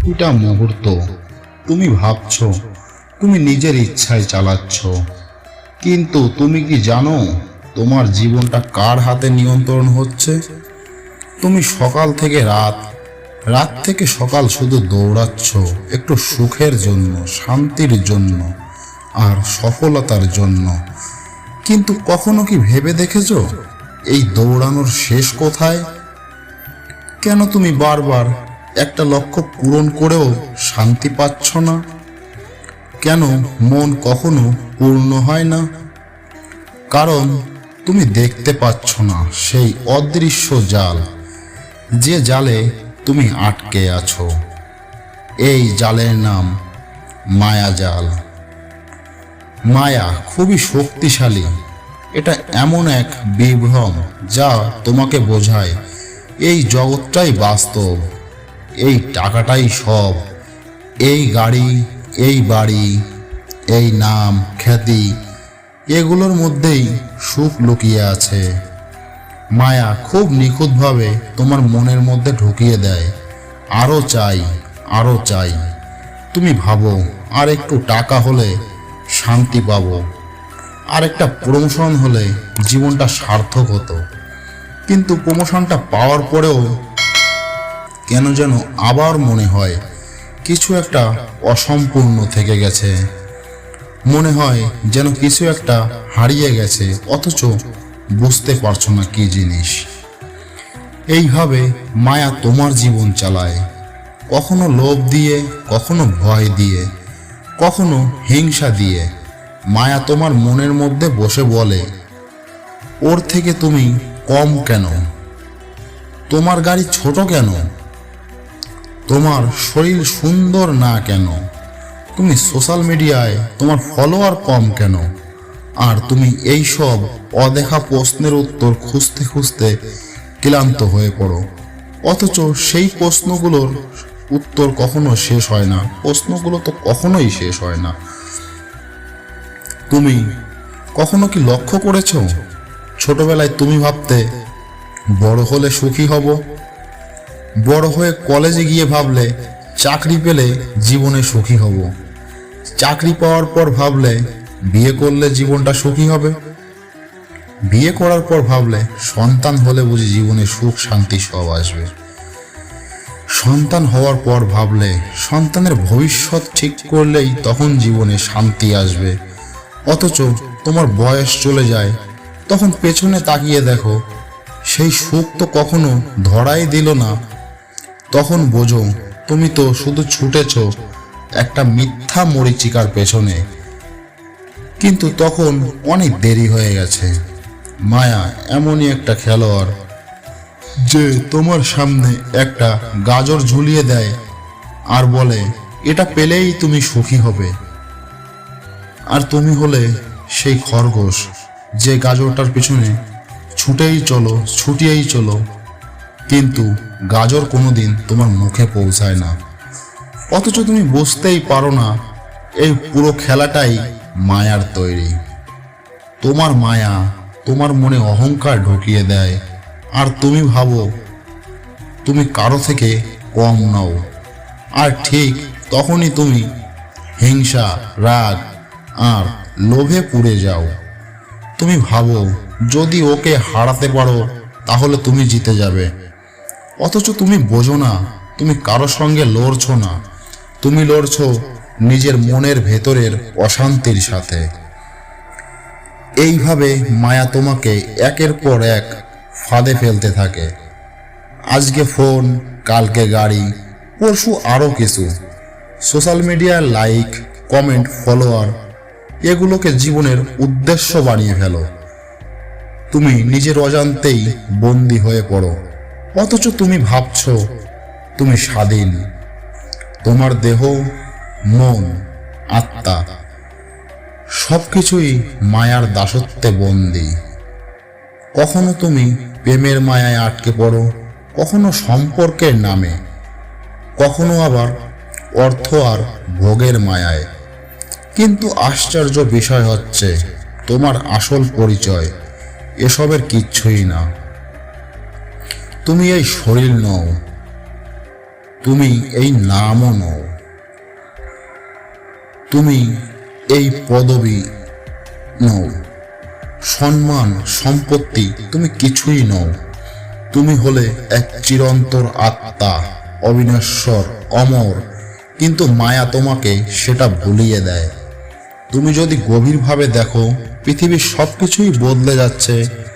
প্রতিটা মুহূর্ত তুমি ভাবছ, তুমি নিজের ইচ্ছায় চালাচ্ছ। কিন্তু তুমি কি জানো তোমার জীবনটা কার হাতে নিয়ন্ত্রণ হচ্ছে? তুমি সকাল থেকে রাত রাত থেকে সকাল শুধু দৌড়াচ্ছ একটু সুখের জন্য, শান্তির জন্য আর সফলতার জন্য। কিন্তু কখনো কি ভেবে দেখেছ এই দৌড়ানোর শেষ কোথায়? কেন তুমি বারবার একটা লক্ষ্য পূরণ করেও শান্তি পাচ্ছ না। কেন মন কখনো পূর্ণ হয় না? কারণ তুমি দেখতে পাচ্ছ না সেই অদৃশ্য জাল। যে জালে তুমি আটকে আছো। এই জালের নাম মায়া জাল। মায়া খুবই শক্তিশালী। এটা এমন এক বিভ্রম যা তোমাকে বোঝায়। এই জগৎটাই বাস্তব। এই টাকাটাই সব। এই গাড়ি, এই বাড়ি, এই নাম, খ্যাতি, এগুলোর মধ্যেই সুখ লুকিয়ে আছে। মায়া খুব নিখুঁতভাবে তোমার মনের মধ্যে ঢুকিয়ে দেয়। আরও চাই আরও চাই। তুমি ভাবো, আর একটু টাকা হলে শান্তি পাবো। আর একটা প্রমোশন হলে জীবনটা সার্থক হতো। কিন্তু প্রমোশনটা পাওয়ার পরেও কেন যেন আবার মনে হয় কিছু একটা অসম্পূর্ণ থেকে গেছে। মনে হয় যেন কিছু একটা হারিয়ে গেছে, অথচ বুঝতে পারছ না কি জিনিস। এইভাবে মায়া তোমার জীবন চালায়। কখনো লোভ দিয়ে, কখনো ভয় দিয়ে, কখনো হিংসা দিয়ে। মায়া তোমার মনের মধ্যে বসে বলে, ওর থেকে তুমি কম কেন? তোমার গাড়ি ছোট কেন? তোমার শরীর সুন্দর না কেন? তুমি সোশ্যাল মিডিয়ায় তোমার ফলোয়ার কম কেন? আর তুমি এই সব অদেখা প্রশ্নের উত্তর খুঁজতে খুঁজতে ক্লান্ত হয়ে পড়ো। অথচ সেই প্রশ্নগুলোর উত্তর কখনো শেষ হয় না। প্রশ্নগুলো তো কখনোই শেষ হয় না। তুমি কখনো কি লক্ষ্য করেছ? ছোটবেলায় তুমি ভাবতে, বড় হলে সুখী হব? বড় হয়ে কলেজে গিয়ে ভাবলে চাকরি পেলে জীবনে সুখী হব। চাকরি পাওয়ার পর ভাবলে বিয়ে করলে জীবনটা সুখী হবে। বিয়ে করার পর ভাবলে সন্তান হলে বুঝি জীবনে সুখ, শান্তি সব আসবে। সন্তান হওয়ার পর ভাবলে সন্তানের ভবিষ্যৎ ঠিক করলেই তখন জীবনে শান্তি আসবে। অথচ তোমার বয়স চলে যায়, তখন পেছনে তাকিয়ে দেখো, সেই সুখ তো কখনো ধরাই দিল না। তখন বোঝো, তুমি তো শুধু ছুটেছ একটা মিথ্যা মরিচিকার পেছনে। কিন্তু তখন অনেক দেরি হয়ে গেছে। মায়া, এমনই একটা খেলোয়াড় যে তোমার সামনে একটা গাজর ঝুলিয়ে দেয় আর বলে, এটা পেলেই তুমি সুখী হবে। আর তুমি হলে সেই খরগোশ যে গাজরটার পিছনে ছুটেই চলো, ছুটিয়েই চলো। কিন্তু গাজর কোনোদিন তোমার মুখে পৌঁছায় না। অথচ তুমি বুঝতেই পারো না, এই পুরো খেলাটাই মায়ার তৈরি। তোমার মায়া তোমার মনে অহংকার ঢুকিয়ে দেয়। আর তুমি ভাবো, তুমি কারও থেকে কম নাও। আর ঠিক তখনই তুমি হিংসা, রাগ আর লোভে পুড়ে যাও। তুমি ভাবো, যদি ওকে হারাতে পারো, তাহলে তুমি জিতে যাবে। অথচ তুমি বোঝো না, তুমি কারও সঙ্গে লড়ছো না। তুমি লড়ছো নিজের মনের ভেতরের অশান্তির সাথে। এইভাবে মায়া তোমাকে একের পর এক ফাঁদে ফেলতে থাকে। আজকে ফোন, কালকে গাড়ি, পরশু আরও কিছু। সোশ্যাল মিডিয়ার লাইক, কমেন্ট, ফলোয়ার, এগুলোকে জীবনের উদ্দেশ্য বানিয়ে ফেলো। তুমি নিজের অজান্তেই বন্দি হয়ে পড়ো। অথচ তুমি ভাবছ তুমি স্বাধীন। তোমার দেহ মন, আত্মা সব কিছুই মায়ার দাসত্বে বন্দি। কখনো তুমি প্রেমের মায়ায় আটকে পড়ো, কখনো সম্পর্কের নামে, কখনো আবার অর্থ আর ভোগের মায়ায়। কিন্তু আশ্চর্য বিষয় হচ্ছে, তোমার আসল পরিচয় এসবের কিচ্ছুই না। তুমি এই শরীর নও, তুমি এই নামও নও। তুমি এই পদবি নও। সম্মান, সম্পত্তি তুমি কিছুই নও। তুমি হলে এক চিরন্তর আত্মা, অবিনশ্বর, অমর, কিন্তু মায়া তোমাকে সেটা ভুলিয়ে দেয়। তুমি যদি গভীরভাবে দেখো, পৃথিবীর সব কিছুই বদলে যাচ্ছে।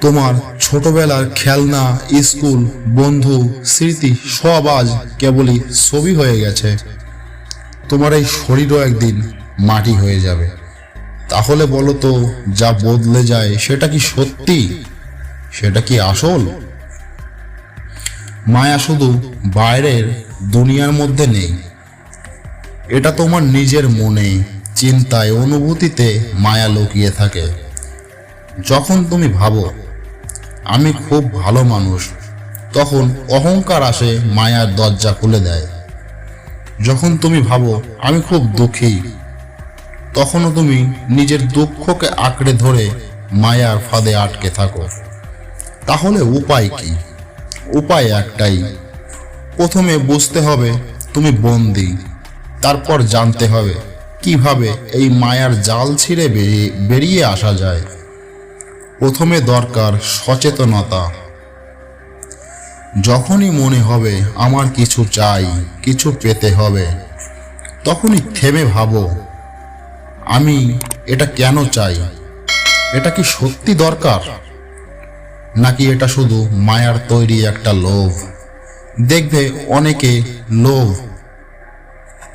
তোমার ছোটবেলার খেলনা, স্কুল, বন্ধু, স্মৃতি সব আজ কেবলই ছবি হয়ে গেছে। তোমার এই শরীরও একদিন মাটি হয়ে যাবে। তাহলে বলো তো, যা বদলে যায় সেটা কি সত্যি? সেটা কি আসল? মায়া শুধু বাইরের দুনিয়ার মধ্যে নেই। এটা তোমার নিজের মনে, চিন্তায়, অনুভূতিতে মায়া লুকিয়ে থাকে। যখন তুমি ভাবো আমি খুব ভালো মানুষ। তখন অহংকার আসে মায়ার দরজা খুলে দেয়। যখন তুমি ভাবো আমি খুব দুঃখী, তখনও তুমি নিজের দুঃখকে আঁকড়ে ধরে মায়ার ফাঁদে আটকে থাকো। তাহলে উপায় কি? উপায় একটাই। প্রথমে বুঝতে হবে তুমি বন্দি, তারপর জানতে হবে কীভাবে এই মায়ার জাল ছিঁড়ে বেরিয়ে বেরিয়ে আসা যায়। প্রথমে দরকার সচেতনতা। যখনই মনে হবে আমার কিছু চাই, কিছু পেতে হবে, তখনই থেমে ভাবো, আমি এটা কেন চাই? এটা কি সত্যি দরকার? নাকি এটা শুধু মায়ার তৈরি একটা লোভ? দেখবে অনেকে লোভ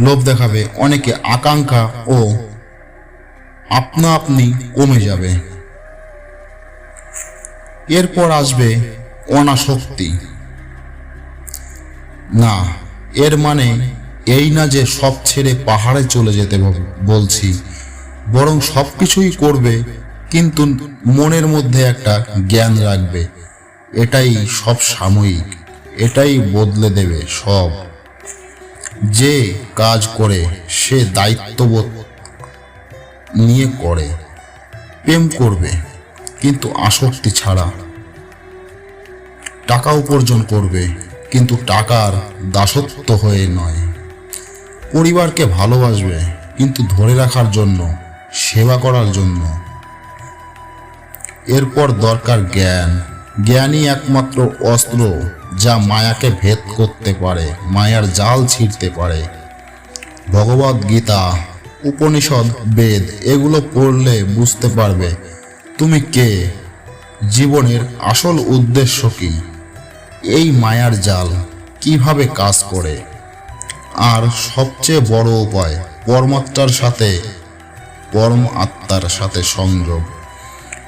লোভ দেখাবে, অনেকে আকাঙ্ক্ষা ও আপনা আপনি কমে যাবে। এরপর আসবে অনাসক্তি। না, এর মানে এই না যে সব ছেড়ে পাহাড়ে চলে যেতে বলছি। বরং সব কিছুই করবে, কিন্তু মনের মধ্যে একটা জ্ঞান রাখবে। এটাই সব সাময়িক, এটাই বদলে দেবে সব। যে কাজ করে, সে দায়িত্ববোধ নিয়ে করে, প্রেম করবে। কিন্তু আসক্তি ছাড়া। টাকা উপার্জন করবে, কিন্তু টাকার দাসত্ব হয়ে নয়। পরিবারকে ভালোবাসবে, কিন্তু ধরে রাখার জন্য, সেবা করার জন্য। এরপর দরকার জ্ঞান। জ্ঞানই একমাত্র অস্ত্র যা মায়াকে ভেদ করতে পারে, মায়ার জাল ছিঁড়তে পারে। ভগবদ গীতা, উপনিষদ, বেদ, এগুলো পড়লে বুঝতে পারবে তুমি কে? জীবনের আসল উদ্দেশ্য কি? এই মায়ার জাল কীভাবে কাজ করে? আর সবচেয়ে বড় উপায় পরমাত্মার সাথে, পরম আত্মার সাথে সংযোগ।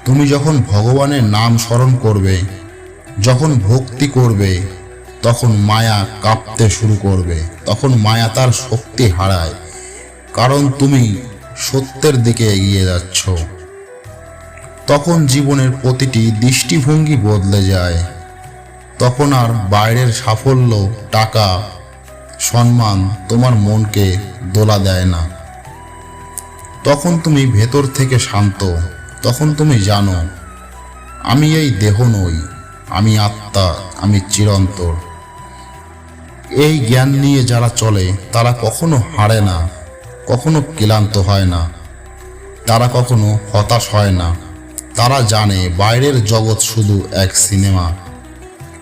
তুমি যখন ভগবানের নাম স্মরণ করবে, যখন ভক্তি করবে, তখন মায়া কাঁপতে শুরু করবে, তখন মায়া তার শক্তি হারায়। কারণ তুমি সত্যের দিকে এগিয়ে যাচ্ছ। তখন জীবনের প্রতিটি দৃষ্টিভঙ্গি বদলে যায়। তখন আর বাইরের সাফল্য, টাকা, সম্মান তোমার মনকে দোলা দেয় না। তখন তুমি ভেতর থেকে শান্ত, তখন তুমি জানো, আমি এই দেহ নই, আমি আত্মা, আমি চিরন্তর এই জ্ঞান নিয়ে যারা চলে, তারা কখনো হারে না, কখনো ক্লান্ত হয় না, তারা কখনো হতাশ হয় না। তারা জানে বাইরের জগৎ শুধু এক সিনেমা।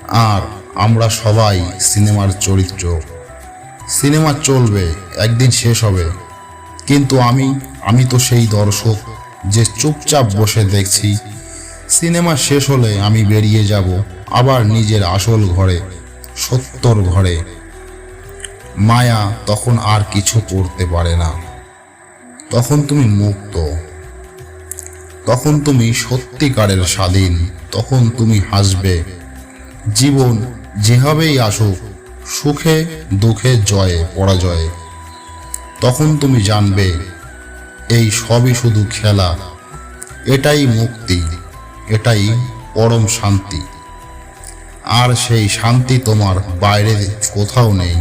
আর আমরা সবাই সিনেমার চরিত্র। সিনেমা চলবে, একদিন শেষ হবে। কিন্তু আমি আমি তো সেই দর্শক যে চুপচাপ বসে দেখছি। সিনেমা শেষ হলে আমি বেরিয়ে যাব আবার নিজের আসল ঘরে, সত্যর ঘরে। মায়া তখন আর কিছু করতে পারে না। তখন তুমি মুক্ত। তখন তুমি সত্যিকারের স্বাধীন, তখন তুমি হাসবে। জীবন যেভাবেই আসুক, সুখে, দুঃখে, জয়ে, পরাজয়ে। তখন তুমি জানবে, এই সবই শুধু খেলা। এটাই মুক্তি, এটাই পরম শান্তি। আর সেই শান্তি তোমার বাইরে কোথাও নেই।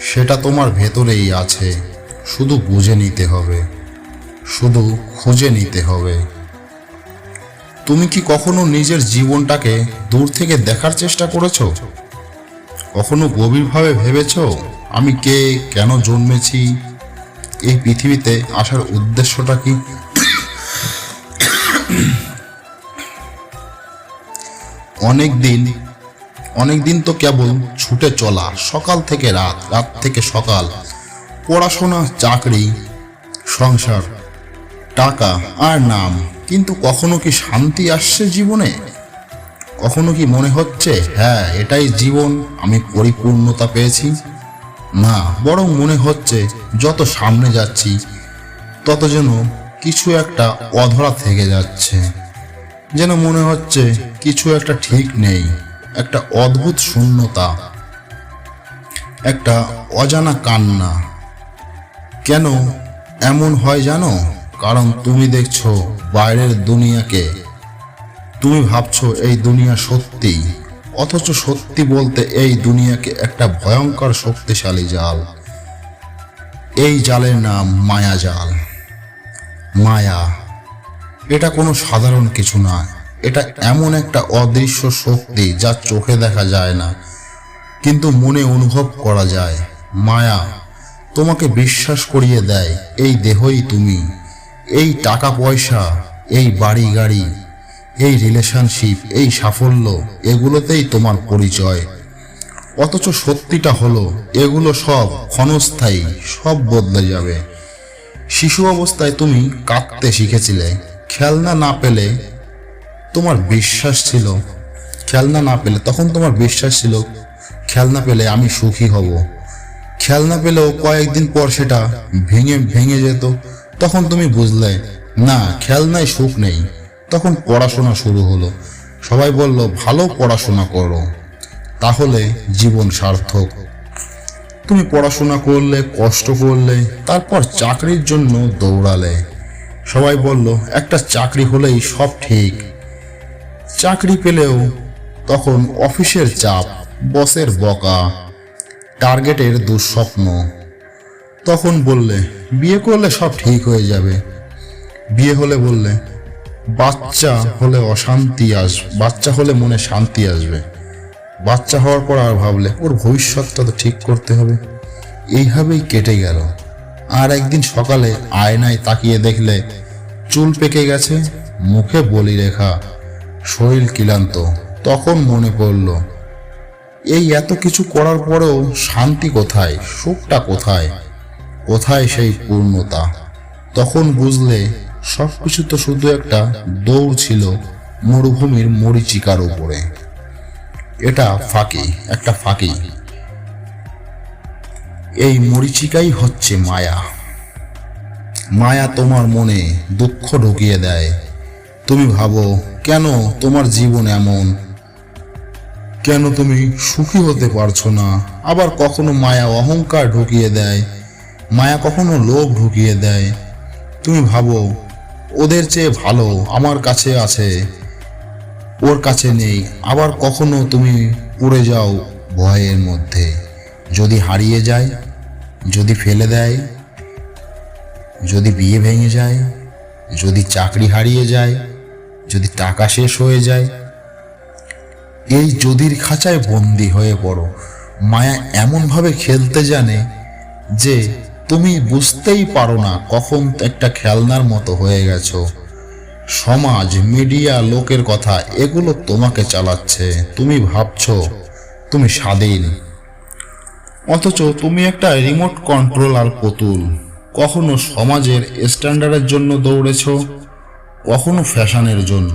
সেটা তোমার ভেতরেই আছে, শুধু বুঝে নিতে হবে। শুধু খুঁজে নিতে হবে। তুমি কি কখনো নিজের জীবনটাকে দূর থেকে দেখার চেষ্টা করেছ? কখনো গভীরভাবে ভেবেছ, আমি কে, কেন জন্মেছি? এই পৃথিবীতে আসার উদ্দেশ্যটা কি? অনেক দিন অনেক দিন তো কেবল ছুটে চলা, সকাল থেকে রাত রাত থেকে সকাল, পড়াশোনা, চাকরি, সংসার টাকা আর নাম। কিন্তু কখনো কি শান্তি আসছে জীবনে? কখনো কি মনে হচ্ছে হ্যাঁ এটাই জীবন, আমি পরিপূর্ণতা পেয়েছি না, বরং মনে হচ্ছে, যত সামনে যাচ্ছি, তত যেন কিছু একটা অধরা থেকে যাচ্ছে যেন মনে হচ্ছে, কিছু একটা ঠিক নেই, একটা অদ্ভুত শূন্যতা, একটা অজানা কান্না। কেন এমন হয় জানো? কারণ তুমি দেখছ বাইরের দুনিয়াকে। তুমি ভাবছ এই দুনিয়া সত্যি অথচ সত্যি বলতে এই দুনিয়াকে একটা ভয়ঙ্কর শক্তিশালী জাল। এই জালের নাম মায়া জাল। মায়া, এটা কোনো সাধারণ কিছু না। এটা এমন একটা অদৃশ্য শক্তি যা চোখে দেখা যায় না, কিন্তু মনে অনুভব করা যায়। মায়া, তোমাকে বিশ্বাস করিয়ে দেয়, এই দেহই তুমি। এই টাকা পয়সা এই বাড়ি গাড়ি এই রিলেশনশিপ এই সাফল্য, এগুলোতেই তোমার পরিচয়। অথচ সত্যিটা হলো, এগুলো সব ক্ষণস্থায়ী, সব বদলে যাবে। শিশু অবস্থায় তুমি কাঁদতে শিখেছিলে। খেলনা না পেলে তোমার বিশ্বাস ছিল। খেলনা না পেলে, তখন তোমার বিশ্বাস ছিল, খেলনা পেলে আমি সুখী হব। খেলনা পেলেও কয়েকদিন পর সেটা ভেঙে ভেঙে যেত। তখন তুমি বুঝলে, না খেলনায় সুখ নেই। তখন পড়াশোনা শুরু হলো। সবাই বলল, ভালো পড়াশোনা করো, তাহলে জীবন সার্থক। তুমি পড়াশোনা করলে, কষ্ট করলে, তারপর চাকরির জন্য দৌড়ালে। সবাই বলল, একটা চাকরি হলেই সব ঠিক। চাকরি পেলেও তখন অফিসের চাপ, বসের বকা, টার্গেটের দুঃস্বপ্ন। তখন বললে, বিয়ে করলে সব ঠিক হয়ে যাবে। বিয়ে হলে বললে, বাচ্চা হলে অশান্তি আস, বাচ্চা হলে মনে শান্তি আসবে। বাচ্চা হওয়ার পর আর ভাবলে, ওর ভবিষ্যৎটা তো ঠিক করতে হবে। এইভাবেই কেটে গেল। আর একদিন সকালে আয়নায় তাকিয়ে দেখলে, চুল পেকে গেছে, মুখে বলি রেখা, শরীর ক্লান্ত। তখন মনে পড়ল, এই এত কিছু করার পরেও শান্তি কোথায়, সুখটা কোথায়? কোথায় সেই পূর্ণতা? তখন বুঝলে সব কিছু তো শুধু একটা দৌড় ছিল মরুভূমির মরিচিকার উপরে। এটা ফাঁকি, একটা ফাঁকি। এই মরিচিকাই হচ্ছে মায়া। মায়া তোমার মনে দুঃখ ঢুকিয়ে দেয়। তুমি ভাবো, কেন তোমার জীবন এমন? কেন তুমি সুখী হতে পারছ না? আবার কখনো মায়া অহংকার ঢুকিয়ে দেয়? মায়া কখনো লোভ ঢুকিয়ে দেয়। তুমি ভাবো, ওদের চেয়ে ভালো আমার কাছে আছে। ওর কাছে নেই, আবার কখনো তুমি পড়ে যাও ভয়ের মধ্যে। যদি হারিয়ে যায়, যদি ফেলে দেয়, যদি বিয়ে ভেঙে যায়, যদি চাকরি হারিয়ে যায়, যদি টাকা শেষ হয়ে যায়, এই যদির খাঁচায় বন্দি হয়ে পড়ো। মায়া এমনভাবে খেলতে জানে যে তুমি বুঝতেই পারো না কখন একটা খেলনার মতো হয়ে গেছো। সমাজ, মিডিয়া, লোকের কথা, এগুলো তোমাকে চালাচ্ছে। তুমি ভাবছ, তুমি স্বাধীন। অথচ তুমি একটা রিমোট কন্ট্রোলার পুতুল। কখনো সমাজের স্ট্যান্ডার্ডের জন্য দৌড়েছো, কখনো ফ্যাশনের জন্য।